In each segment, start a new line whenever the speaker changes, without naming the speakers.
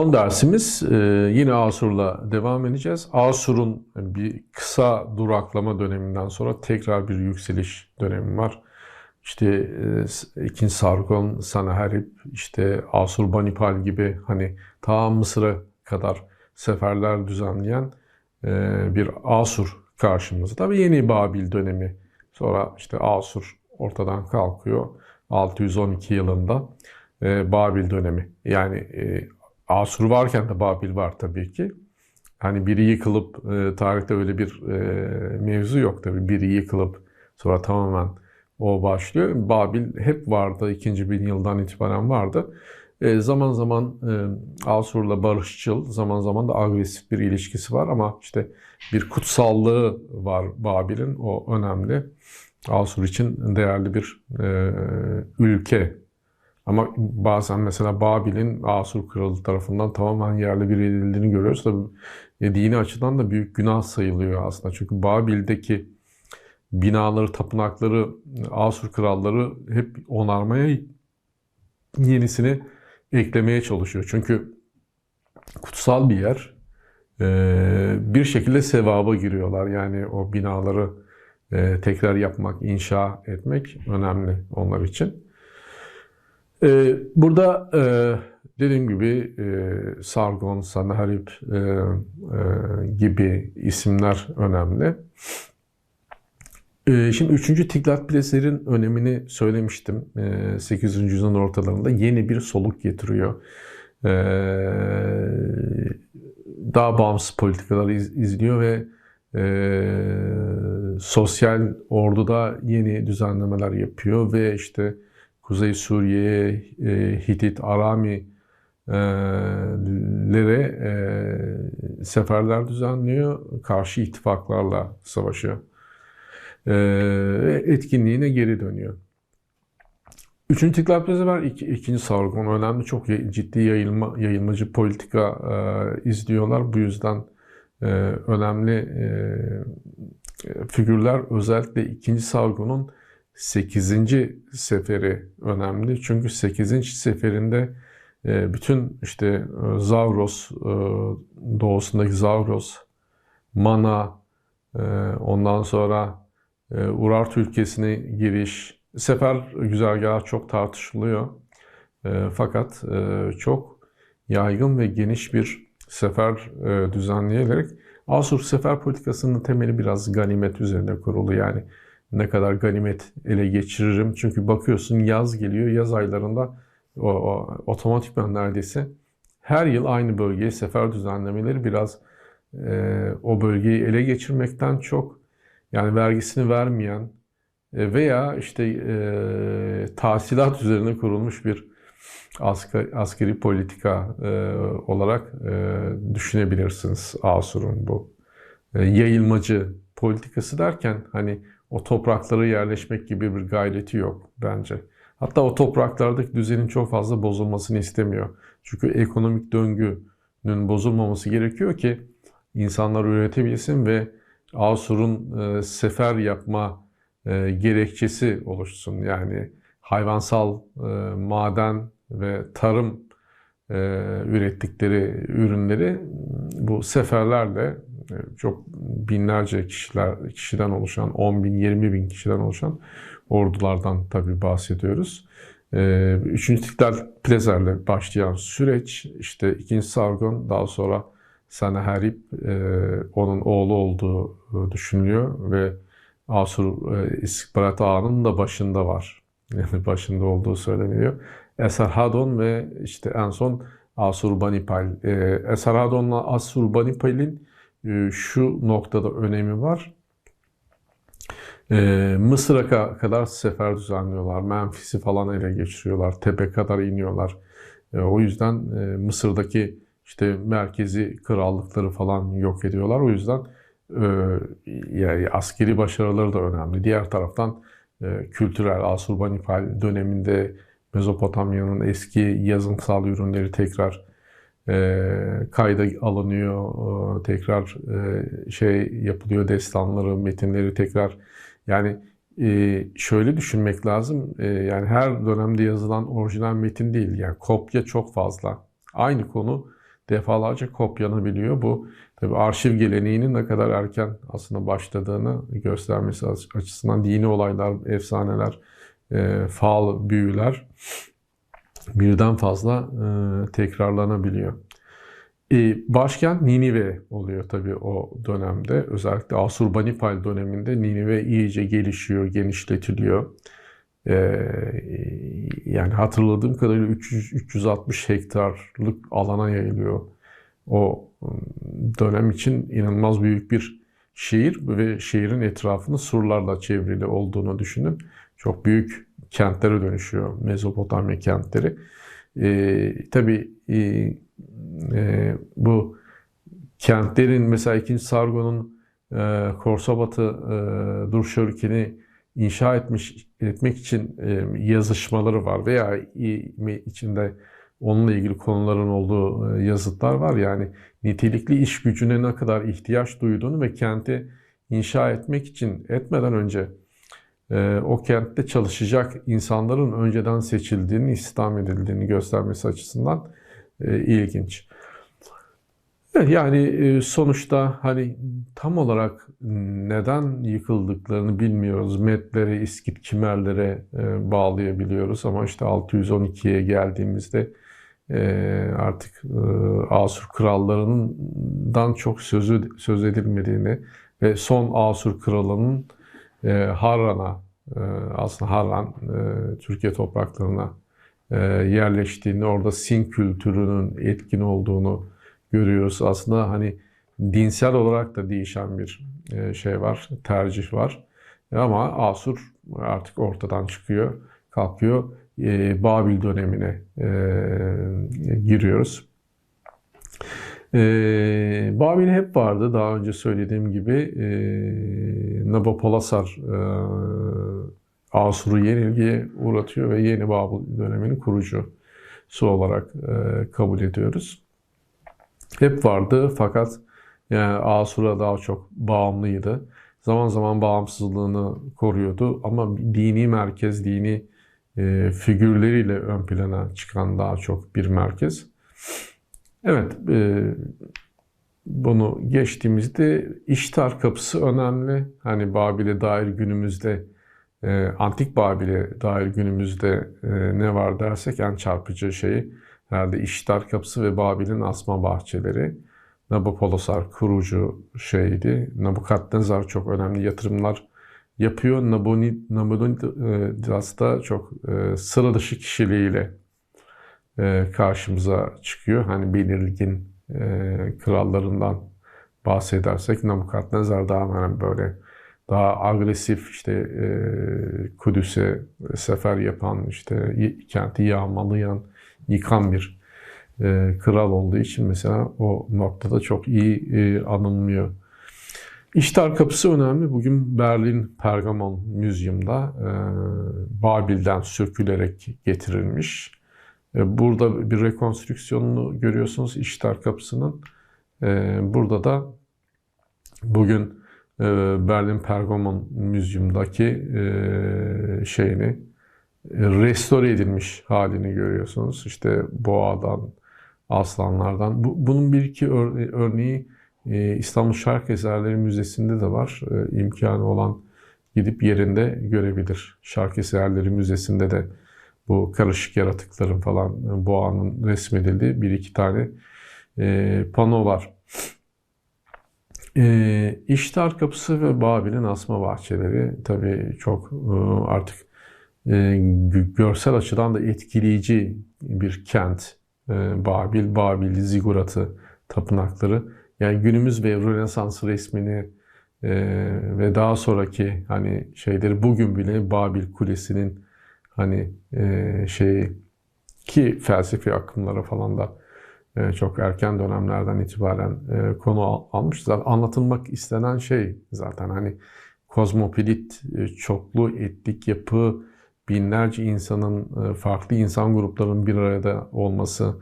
Son dersimiz e, yine Asur'la devam edeceğiz. Asur'un bir kısa duraklama döneminden sonra tekrar bir yükseliş dönemi var. İşte e, ikinci Sargon, Sanaherib, işte Asur Banipal gibi hani ta Mısır'a kadar seferler düzenleyen e, bir Asur karşımızda ve yeni Babil dönemi. Sonra işte Asur ortadan kalkıyor 612 yılında e, Babil dönemi. Yani e, Asur varken de Babil var tabii ki. Hani biri yıkılıp e, tarihte öyle bir e, mevzu yok tabii. Biri yıkılıp sonra tamamen o başlıyor. Babil hep vardı. ikinci bin yıldan itibaren vardı. E, zaman zaman e, Asur'la barışçıl, zaman zaman da agresif bir ilişkisi var ama işte bir kutsallığı var Babil'in. O önemli. Asur için değerli bir ülke ama bazen mesela Babil'in Asur Kralı tarafından tamamen yerle bir edildiğini görüyoruz. Tabii e, dini açıdan da büyük günah sayılıyor aslında. Çünkü Babil'deki binaları, tapınakları Asur kralları hep onarmaya yenisini eklemeye çalışıyor. Çünkü kutsal bir yer e, bir şekilde sevaba giriyorlar. Yani o binaları e, tekrar yapmak, inşa etmek önemli onlar için. Ee, burada e, dediğim gibi e, Sargon, Sanaharip e, e, gibi isimler önemli. E, şimdi 3. Tiglat-Pileser'in önemini söylemiştim. E, 8. yüzyılın ortalarında yeni bir soluk getiriyor. E, daha bağımsız politikalar iz, izliyor ve e, sosyal orduda yeni düzenlemeler yapıyor ve işte Kuzey Suriye'ye e, Hitit, Arami e, e, seferler düzenliyor. Karşı ittifaklarla savaşıyor. E, etkinliğine geri dönüyor. Üçüncü Tiklap var. İki, ikinci Sargon önemli. Çok ciddi yayılma, yayılmacı politika e, izliyorlar. Bu yüzden e, önemli e, figürler özellikle ikinci Sargon'un 8. seferi önemli. Çünkü 8. seferinde e, bütün işte e, Zavros, e, doğusundaki Zavros, Mana, ondan sonra Urartu ülkesine giriş, sefer güzergahı çok tartışılıyor. Fakat çok yaygın ve geniş bir sefer düzenleyerek Asur sefer politikasının temeli biraz ganimet üzerine kurulu. Yani ne kadar ganimet ele geçiririm. Çünkü bakıyorsun yaz geliyor. Yaz aylarında o, o otomatikman neredeyse her yıl aynı bölgeye sefer düzenlemeleri biraz e, o bölgeyi ele geçirmekten çok yani vergisini vermeyen e, veya işte e, tahsilat üzerine kurulmuş bir askeri, askeri politika e, olarak e, düşünebilirsiniz Asur'un bu e, yayılmacı politikası derken hani o topraklara yerleşmek gibi bir gayreti yok bence. Hatta o topraklardaki düzenin çok fazla bozulmasını istemiyor. Çünkü ekonomik döngünün bozulmaması gerekiyor ki insanlar üretebilsin ve Asur'un e, sefer yapma e, gerekçesi oluşsun. Yani hayvansal e, maden ve tarım e, ürettikleri ürünleri bu seferlerle çok binlerce kişiler kişiden oluşan 10 bin 20 bin kişiden oluşan ordulardan tabii bahsediyoruz. Ee, üçüncü Tikler Plezer'le başlayan süreç işte ikinci Sargon daha sonra Seneherib e, onun oğlu olduğu e, düşünülüyor ve Asur e, İstihbarat Ağa'nın da başında var. Yani başında olduğu söyleniyor. Esarhadon ve işte en son Asurbanipal. E, Esarhadon'la Asurbanipal'in ee, şu noktada önemi var. Ee, Mısır'a kadar sefer düzenliyorlar. Memphis'i falan ele geçiriyorlar. Tepe kadar iniyorlar. Ee, o yüzden e, Mısır'daki işte merkezi krallıkları falan yok ediyorlar. O yüzden e, yani askeri başarıları da önemli. Diğer taraftan e, kültürel Asurbanipal döneminde Mezopotamya'nın eski yazımsal ürünleri tekrar e, kayda alınıyor, e, tekrar e, şey yapılıyor, destanları, metinleri tekrar yani e, şöyle düşünmek lazım. E, yani her dönemde yazılan orijinal metin değil. Yani kopya çok fazla. Aynı konu defalarca kopyalanabiliyor. Bu tabi arşiv geleneğinin ne kadar erken aslında başladığını göstermesi açısından dini olaylar, efsaneler, e, fal, büyüler birden fazla e, tekrarlanabiliyor. E, başkent Ninive oluyor tabii o dönemde. Özellikle Asurbanipal döneminde Ninive iyice gelişiyor, genişletiliyor. E, yani hatırladığım kadarıyla 300, 360 hektarlık alana yayılıyor. O dönem için inanılmaz büyük bir şehir ve şehrin etrafını surlarla çevrili olduğunu düşünün. Çok büyük kentlere dönüşüyor Mezopotamya kentleri. E, tabii e, e, bu kentlerin mesela 2. Sargon'un e, Korsabat'ı e, Durşörken'i inşa etmiş etmek için e, yazışmaları var veya içinde onunla ilgili konuların olduğu e, yazıtlar var. Yani nitelikli iş gücüne ne kadar ihtiyaç duyduğunu ve kenti inşa etmek için etmeden önce e, o kentte çalışacak insanların önceden seçildiğini, istihdam edildiğini göstermesi açısından e, ilginç. Yani e, sonuçta hani tam olarak neden yıkıldıklarını bilmiyoruz. Metleri, İskit, Kimerlere e, bağlayabiliyoruz ama işte 612'ye geldiğimizde artık Asur krallarından çok sözü söz edilmediğini ve son Asur kralının Harran'a aslında Harran Türkiye topraklarına yerleştiğini, orada Sin kültürünün etkin olduğunu görüyoruz. Aslında hani dinsel olarak da değişen bir e, şey var, tercih var. Ama Asur artık ortadan çıkıyor, kalkıyor. E, Babil dönemine e, giriyoruz. Babil hep vardı. Daha önce söylediğim gibi Nabopolassar Asur'u yenilgiye uğratıyor ve yeni Babil döneminin kurucusu olarak kabul ediyoruz hep vardı fakat yani Asur'a daha çok bağımlıydı. Zaman zaman bağımsızlığını koruyordu ama dini merkez, dini e, figürleriyle ön plana çıkan daha çok bir merkez. Evet, e, bunu geçtiğimizde İştar kapısı önemli. Hani Babil'e dair günümüzde, e, antik Babil'e dair günümüzde e, ne var dersek en çarpıcı şeyi herhalde İştar Kapısı ve Babil'in asma bahçeleri. Nabopolosar kurucu şeydi. Nabukadnezar çok önemli yatırımlar yapıyor. Nabonidus da çok e, sıra dışı kişiliğiyle karşımıza çıkıyor. Hani belirgin e, krallarından bahsedersek Nabukadnezar daha hani böyle daha agresif işte e, Kudüs'e sefer yapan işte kenti yağmalayan yıkan bir e, kral olduğu için mesela o noktada çok iyi e, anılmıyor. İştar kapısı önemli. Bugün Berlin Pergamon Müzyum'da e, Babil'den sürkülerek getirilmiş. E, burada bir rekonstrüksiyonunu görüyorsunuz İştar kapısının. E, burada da bugün e, Berlin Pergamon Müzyum'daki şeyini restore edilmiş halini görüyorsunuz. İşte boğadan, aslanlardan. Bu, bunun bir iki örneği İstanbul Şark Eserleri Müzesi'nde de var. İmkanı olan gidip yerinde görebilir. Şark Eserleri Müzesi'nde de bu karışık yaratıkların falan e, boğanın resmedildiği bir iki tane e, pano var. E, İştar Kapısı ve Babil'in asma bahçeleri tabii çok e, artık e, görsel açıdan da etkileyici bir kent. E, Babil, Babil, Zigurat'ı, tapınakları. Yani günümüz ve Rönesans resmini e, ve daha sonraki hani şeyleri bugün bile Babil Kulesi'nin hani e, şeyi ki felsefi akımlara falan da e, çok erken dönemlerden itibaren e, konu al, almış. Zaten anlatılmak istenen şey zaten hani kozmopolit, e, çoklu etnik yapı, binlerce insanın, e, farklı insan gruplarının bir arada olması.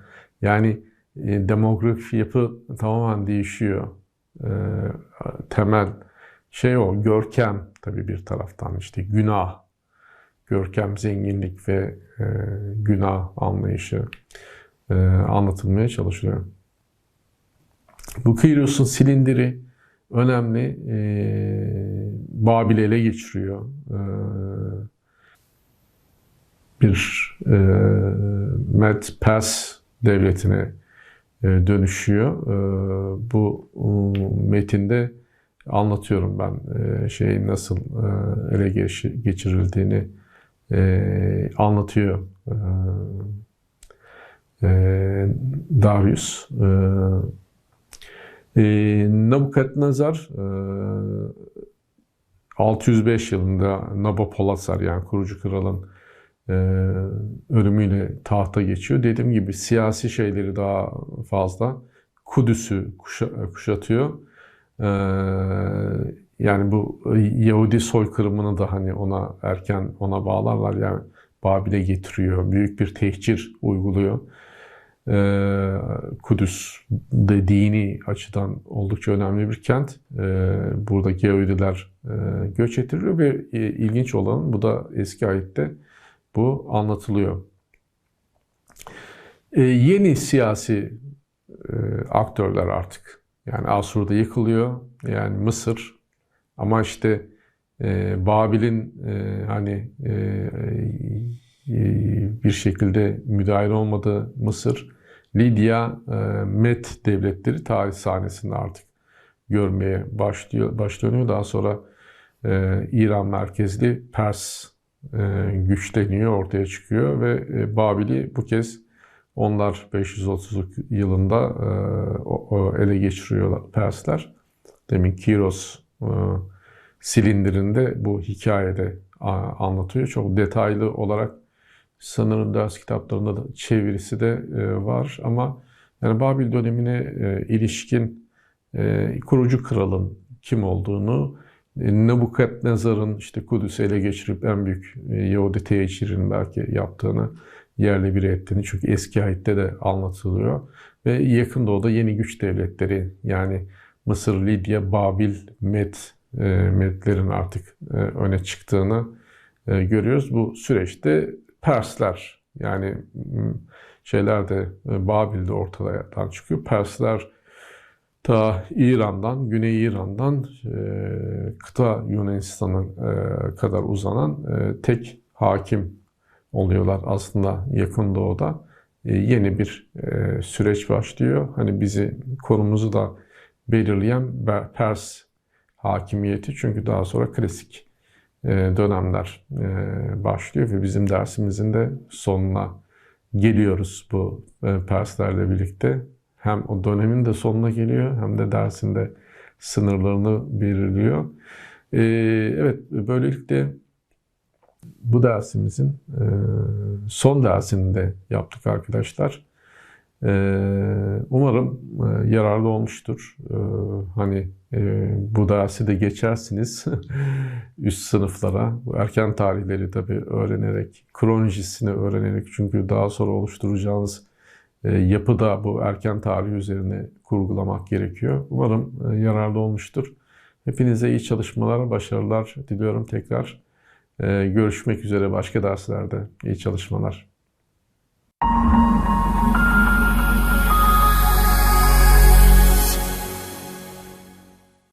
Yani e, demografi yapı tamamen değişiyor. E, temel şey o, görkem tabii bir taraftan işte günah, görkem, zenginlik ve günah anlayışı anlatılmaya çalışılıyor. Bu Kyros'un silindiri önemli. E, Babil'i ele geçiriyor. E, bir e, Med Pers devletine e, dönüşüyor. E, bu e, metinde anlatıyorum ben e, şeyin nasıl e, ele geç- geçirildiğini e, anlatıyor e, e, Darius. E, e, Nabukadnezar e, 605 yılında Nabopolassar yani kurucu kralın e, ölümüyle tahta geçiyor. Dediğim gibi siyasi şeyleri daha fazla. Kudüs'ü kuşa- kuşatıyor. E, yani bu Yahudi soykırımını da hani ona erken ona bağlarlar yani Babil'e getiriyor. Büyük bir tehcir uyguluyor. Ee, Kudüs de dini açıdan oldukça önemli bir kent. Ee, buradaki Yahudiler e, göç ettiriyor ve e, ilginç olan bu da eski ayette bu anlatılıyor. Ee, yeni siyasi e, aktörler artık. Yani Asur'da yıkılıyor. Yani Mısır. Ama işte e, Babil'in e, hani e, e, bir şekilde müdahil olmadığı Mısır, Lidya, e, Med devletleri tarih sahnesinde artık görmeye başlıyor, başlanıyor. Daha sonra e, İran merkezli Pers e, güçleniyor, ortaya çıkıyor ve e, Babil'i bu kez onlar 530 yılında e, o, o ele geçiriyorlar Persler. Demin Kiros silindirinde bu hikayede anlatıyor. Çok detaylı olarak sanırım ders kitaplarında da çevirisi de e, var ama yani Babil dönemine e, ilişkin e, kurucu kralın kim olduğunu, e, Nebukadnezar'ın işte Kudüs'ü ele geçirip en büyük e, Yahudi tehcirin belki yaptığını yerle bir ettiğini çünkü eski ayette de anlatılıyor. Ve yakın doğuda yeni güç devletleri yani Mısır, Lidya, Babil, Med, e, Medlerin artık e, öne çıktığını e, görüyoruz. Bu süreçte Persler yani şeyler de e, Babil'de ortadan çıkıyor. Persler ta İran'dan, Güney İran'dan e, kıta Yunanistan'a e, kadar uzanan e, tek hakim oluyorlar aslında yakın doğuda. E, yeni bir e, süreç başlıyor. Hani bizi konumuzu da belirleyen Be- Pers hakimiyeti çünkü daha sonra klasik e, dönemler e, başlıyor ve bizim dersimizin de sonuna geliyoruz bu e, Perslerle birlikte. Hem o dönemin de sonuna geliyor hem de dersinde sınırlarını belirliyor. Evet böylelikle bu dersimizin son dersini de yaptık arkadaşlar. E, umarım e, yararlı olmuştur. E, hani e, bu dersi de geçersiniz üst sınıflara. Bu erken tarihleri tabii öğrenerek, kronolojisini öğrenerek çünkü daha sonra oluşturacağınız e, yapıda bu erken tarih üzerine kurgulamak gerekiyor. Umarım yararlı olmuştur. Hepinize iyi çalışmalar, başarılar diliyorum tekrar. E, görüşmek üzere başka derslerde. İyi çalışmalar.